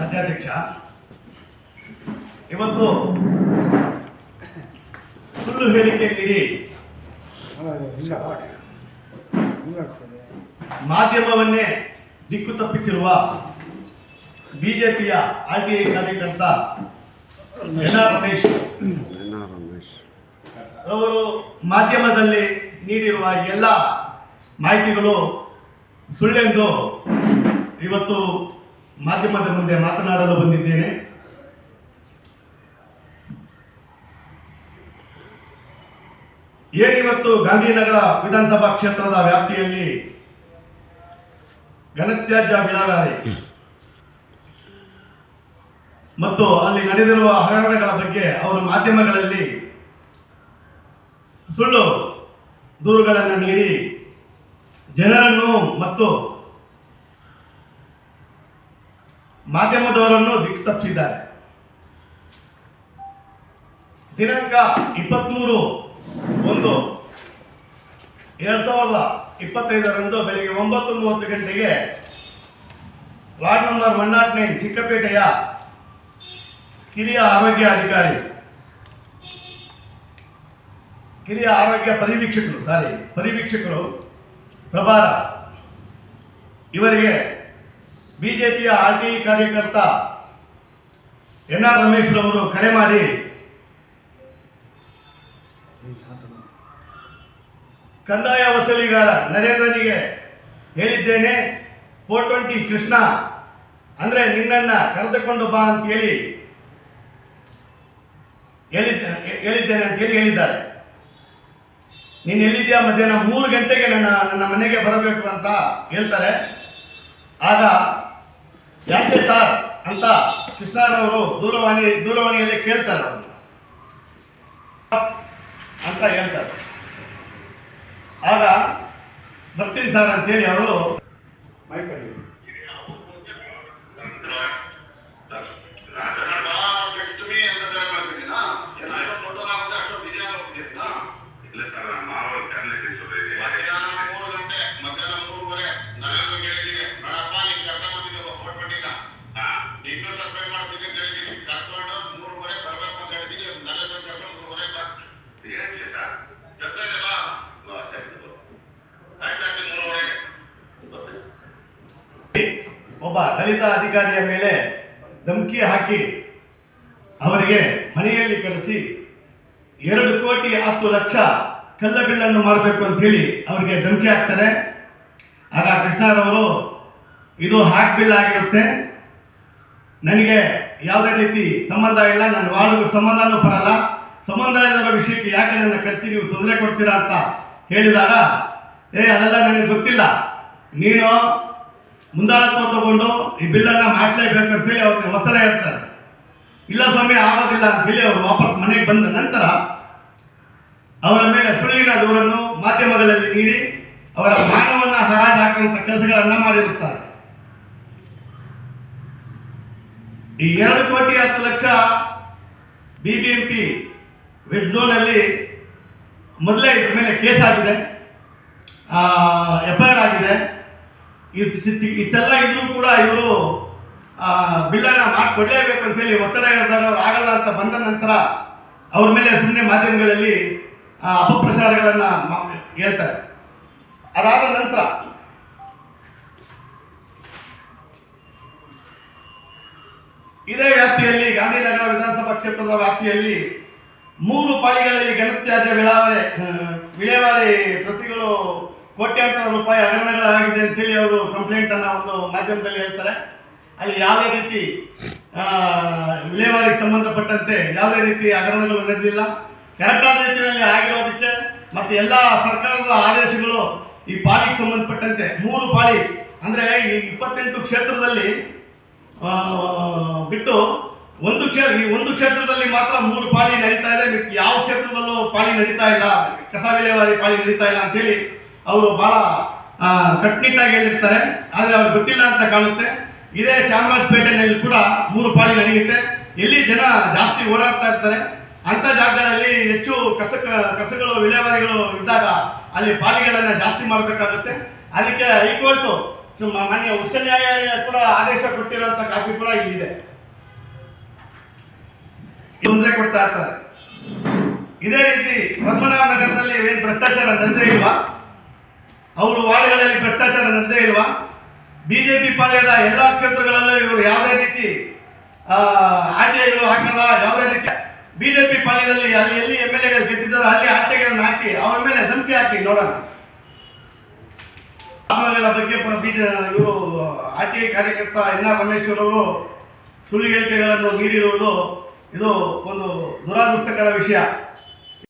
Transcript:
ರಾಜ್ಯಾಧ್ಯಕ್ಷ. ಇವತ್ತು ಸುಳ್ಳು ಹೇಳಿಕೆ ನೀಡಿ. ಮಾಧ್ಯಮವನ್ನೇ ದಿಕ್ಕು ತಪ್ಪಿಸಿರುವ ಬಿಜೆಪಿಯ ಆರ್ ಟಿ ಐ ಕಾರ್ಯಕರ್ತ ರಮೇಶ್. ಅವರು ಮಾಧ್ಯಮದಲ್ಲಿ ನೀಡಿರುವ ಎಲ್ಲ ಮಾಹಿತಿಗಳು ಸುಳ್ಳೆಂದು ಇವತ್ತು ಮಾಧ್ಯಮದ ಮುಂದೆ ಮಾತನಾಡಲು ಬಂದಿದ್ದೇನೆ. ಏನಿವತ್ತು ಗಾಂಧಿನಗರ ವಿಧಾನಸಭಾ ಕ್ಷೇತ್ರದ ವ್ಯಾಪ್ತಿಯಲ್ಲಿ ಘನತ್ಯಾಜ್ಯ ಬಿಡಲಾರೆ ಮತ್ತು ಅಲ್ಲಿ ನಡೆದಿರುವ ಹಗರಣಗಳ ಬಗ್ಗೆ ಅವರು ಮಾಧ್ಯಮಗಳಲ್ಲಿ ಸುಳ್ಳು ದೂರುಗಳನ್ನು ನೀಡಿ ಜನರನ್ನು ಮತ್ತು ಮಾಧ್ಯಮದವರನ್ನು ದಿಕ್ಕು ತಪ್ಪಿಸಿದ್ದಾರೆ ದಿನಾಂಕ ಇಪ್ಪತ್ತ್ಮೂರು ಒಂದು ಎರಡ್ ಸಾವಿರದ ಇಪ್ಪತ್ತೈದರಂದು ಬೆಳಿಗ್ಗೆ ಒಂಬತ್ತು ಮೂವತ್ತು ಗಂಟೆಗೆ ward number one nought nine ಚಿಕ್ಕಪೇಟೆಯ ಕಿರಿಯ ಆರೋಗ್ಯ ಅಧಿಕಾರಿ, ಕಿರಿಯ ಆರೋಗ್ಯ ಪರಿವೀಕ್ಷಕರು ಸಾರಿ ಪರಿವೀಕ್ಷಕರು ಪ್ರಭಾರ ಇವರಿಗೆ ಬಿಜೆಪಿಯ ಆರ್ ಟಿ ಕಾರ್ಯಕರ್ತ ಎನ್ ಆರ್ ರಮೇಶ್ ರವರು ಕರೆ ಮಾಡಿ. ಕಂದಾಯ ವಸೂಲಿಗಾರ ನರೇಂದ್ರನಿಗೆ ಹೇಳಿದ್ದೇನೆ, ಫೋರ್ ಟ್ವೆಂಟಿ ಕೃಷ್ಣ ಅಂದರೆ ನಿನ್ನನ್ನು ಕರೆದುಕೊಂಡು ಬಾ ಅಂತ ಹೇಳಿ ಹೇಳಿದ್ದೆ ಹೇಳಿದ್ದೇನೆ ಅಂತ ಹೇಳಿ ಹೇಳಿದ್ದಾರೆ. ನೀನು ಎಲ್ಲಿದ್ಯಾ ಮಧ್ಯಾಹ್ನ ಮೂರು ಗಂಟೆಗೆ ನನ್ನ ನನ್ನ ಮನೆಗೆ ಬರಬೇಕು ಅಂತ ಹೇಳ್ತಾರೆ. ಆಗ ಯಾಕೆ ಸರ್ ಅಂತ ಕೃಷ್ಣರವರು ದೂರವಾಣಿ ದೂರವಾಣಿಯಲ್ಲಿ ಕೇಳ್ತಾರೆ ಅವರು. ಅಂತ ಹೇಳ್ತಾರೆ. ಆಗ ಬರ್ತೀನಿ ಸರ್ ಅಂತೇಳಿ ಅವರು ಮೈಕಲ್ಲಿ ಒಬ್ಬ ದಲಿತ ಅಧಿಕಾರಿಯ ಮೇಲೆ ಧಮಕಿ ಹಾಕಿ ಅವರಿಗೆ ಮನೆಯಲ್ಲಿ ಕರೆಸಿ ಎರಡು ಕೋಟಿ ಹತ್ತು ಲಕ್ಷ ಕಲ್ಲಬಿಲ್ಲನ್ನು ಮಾಡಬೇಕು ಅಂತ ಹೇಳಿ ಅವರಿಗೆ ಧಮಕಿ ಹಾಕ್ತಾರೆ. ಆಗ ಕೃಷ್ಣರವರು ಇದು ಹಾಕ್ ಬಿಲ್ ಆಗಿರುತ್ತೆ. ನನಗೆ ಯಾವುದೇ ರೀತಿ ಸಂಬಂಧ ಇಲ್ಲ, ನನ್ನ ವಾರ್ಡ್ಗೂ ಸಂಬಂಧನೂ ಬರಲ್ಲ. ಸಂಬಂಧ ಇಲ್ಲದ ವಿಷಯಕ್ಕೆ ಯಾಕೆ ನನ್ನ ಕರೆಸಿ ನೀವು ತೊಂದರೆ ಕೊಡ್ತೀರಾ ಅಂತ ಹೇಳಿದಾಗ, ಏ, ಅದೆಲ್ಲ ನನಗೆ ಗೊತ್ತಿಲ್ಲ. ನೀನು ಮುಂದಾಳತ್ವ ತಗೊಂಡು ಈ ಬಿಲ್ಲನ್ನು ಮಾಡಲೇಬೇಕು ಅಂತೇಳಿ ಅವ್ರಿಗೆ ಒತ್ತಡ ಇರ್ತಾರೆ ಇಲ್ಲ ಸ್ವಾಮಿ, ಆಗೋದಿಲ್ಲ ಅಂತೇಳಿ ಅವರು ವಾಪಸ್ ಮನೆಗೆ ಬಂದ ನಂತರ ಅವರ ಮೇಲೆ ಸುಳ್ಳಿನ ದೂರನ್ನು ಮಾಧ್ಯಮಗಳಲ್ಲಿ ನೀಡಿ ಅವರ ಮಾನವನ್ನ ಹರಾಜು ಹಾಕುವಂಥ ಕೆಲಸಗಳನ್ನು ಮಾಡಿರುತ್ತಾರೆ. ಈ ಎರಡು ಕೋಟಿ ಹತ್ತು ಲಕ್ಷ ಬಿ ಬಿ ಎಂ ಪಿ ವೆಜ್ ಮೊದಲೇ ಇದ್ರ ಮೇಲೆ ಕೇಸ್ ಆಗಿದೆ. ಎಫ್ ಐ ಆರ್ ಆಗಿದೆ. ಇಷ್ಟೆಲ್ಲ ಇದ್ರೂ ಕೂಡ ಇವರು ಬಿಲ್ಲನ್ನು ಅಂತ ಹೇಳಿ ಒತ್ತಡ ಹೇಳಿದಾಗ ಅವ್ರು ಆಗಲ್ಲ ಅಂತ ಬಂದ ನಂತರ ಅವ್ರ ಮೇಲೆ ಸುಮ್ಮನೆ ಮಾಧ್ಯಮಗಳಲ್ಲಿ ಅಪಪ್ರಚಾರಗಳನ್ನು ಹೇಳ್ತಾರೆ. ಅದಾದ ನಂತರ ಇದೇ ವ್ಯಾಪ್ತಿಯಲ್ಲಿ ಗಾಂಧಿನಗರ ವಿಧಾನಸಭಾ ಕ್ಷೇತ್ರದ ವ್ಯಾಪ್ತಿಯಲ್ಲಿ ಮೂರು ಪಾಳಿಗಳಲ್ಲಿ ಘನತ್ಯಾಜ್ಯ ವಿಳಾವಣೆ ವಿಲೇವಾರಿ ಪ್ರತಿಗಳು ಕೋಟ್ಯಾಂತರ ರೂಪಾಯಿ ಹಗರಣಗಳಾಗಿದೆ ಅಂತೇಳಿ ಅವರು ಕಂಪ್ಲೇಂಟನ್ನು ಒಂದು ಮಾಧ್ಯಮದಲ್ಲಿ ಹೇಳ್ತಾರೆ. ಅಲ್ಲಿ ಯಾವುದೇ ರೀತಿ ವಿಲೇವಾರಿಗೆ ಸಂಬಂಧಪಟ್ಟಂತೆ ಯಾವುದೇ ರೀತಿ ಹಗರಣಗಳು ನಡೆದಿಲ್ಲ. ಕರೆಕ್ಟಾದ ರೀತಿಯಲ್ಲಿ ಆಗಿರೋದಕ್ಕೆ ಮತ್ತು ಎಲ್ಲ ಸರ್ಕಾರದ ಆದೇಶಗಳು ಈ ಪಾಲಿಗೆ ಸಂಬಂಧಪಟ್ಟಂತೆ ಮೂರು ಪಾಲಿ, ಅಂದರೆ ಈ ಇಪ್ಪತ್ತೆಂಟು ಕ್ಷೇತ್ರದಲ್ಲಿ ಬಿಟ್ಟು ಒಂದು ಕ್ಷೇ, ಈ ಒಂದು ಕ್ಷೇತ್ರದಲ್ಲಿ ಮಾತ್ರ ಮೂರು ಪಾಲಿ ನಡೀತಾ ಇದೆ. ಯಾವ ಕ್ಷೇತ್ರದಲ್ಲೂ ಪಾಲಿ ನಡೀತಾ ಇಲ್ಲ. ಕಸ ವಿಲೇವಾರಿ ಪಾಲಿ ನಡೀತಾ ಇಲ್ಲ ಅಂತೇಳಿ ಅವರು ಭಾಳ ಕಟ್ಟುನಿಟ್ಟಾಗಿ ಹೇಳಿರ್ತಾರೆ. ಆದರೆ ಅವ್ರು ಗೊತ್ತಿಲ್ಲ ಅಂತ ಕಾಣುತ್ತೆ. ಇದೇ ಚಾಮರಾಜಪೇಟೆನಲ್ಲಿ ಕೂಡ ಮೂರು ಪಾಳಿ ನಡೆಯುತ್ತೆ. ಎಲ್ಲಿ ಜನ ಜಾಸ್ತಿ ಓಡಾಡ್ತಾ ಇರ್ತಾರೆ, ಅಂಥ ಜಾಗಗಳಲ್ಲಿ ಹೆಚ್ಚು ಕಸ ಕಸಗಳು, ವಿಲೇವಾರಿಗಳು ಇದ್ದಾಗ ಅಲ್ಲಿ ಪಾಳಿಗಳನ್ನು ಜಾಸ್ತಿ ಮಾಡಬೇಕಾಗುತ್ತೆ. ಅದಕ್ಕೆ ಹೈಕೋರ್ಟು ಮಾನ್ಯ ಉಚ್ಚ ನ್ಯಾಯಾಲಯ ಕೂಡ ಆದೇಶ ಕೊಟ್ಟಿರುವಂಥ ಕಾಪಿ ಕೂಡ ಇಲ್ಲಿದೆ. ತೊಂದರೆ ಕೊಡ್ತಾ ಇರ್ತಾರೆ. ಇದೇ ರೀತಿ ಪದ್ಮನಾಭ ನಗರದಲ್ಲಿ ಏನು ಭ್ರಷ್ಟಾಚಾರ ನಡೆದೇ ಇಲ್ವಾ? ಅವರು ವಾರ್ಡ್ಗಳಲ್ಲಿ ಭ್ರಷ್ಟಾಚಾರ ನಡೆದೇ ಇಲ್ವಾ? ಬಿಜೆಪಿ ಪಾಳ್ಯದ ಎಲ್ಲ ಕ್ಷೇತ್ರಗಳಲ್ಲೂ ಇವರು ಯಾವುದೇ ರೀತಿ ಆಟೆಗಳು ಹಾಕಲ್ಲ, ಯಾವುದೇ ರೀತಿ. ಬಿಜೆಪಿ ಪಾಳ್ಯದಲ್ಲಿ ಅಲ್ಲಿ ಎಲ್ಲಿ ಎಂ ಎಲ್ ಎಗಳು ಗೆದ್ದಿದ್ದಾರೋ ಅಲ್ಲಿ ಆಟೆಗಳನ್ನು ಹಾಕಿ, ಅವರ ಮೇಲೆ ಧಮಕಿ ಹಾಕಿ ನೋಡೋಣ. ಆಮೇಲೆ ಬಗ್ಗೆ ಇವರು ಆರ್ ಟಿ ಐ ಕಾರ್ಯಕರ್ತ ಎನ್ ಆರ್ ರಮೇಶ್ವರ್ ಸುಳ್ಳು ಹೇಳಿಕೆಗಳನ್ನು ನೀಡಿರುವುದು ಇದು ಒಂದು ದುರಾದೃಷ್ಟಕರ ವಿಷಯ.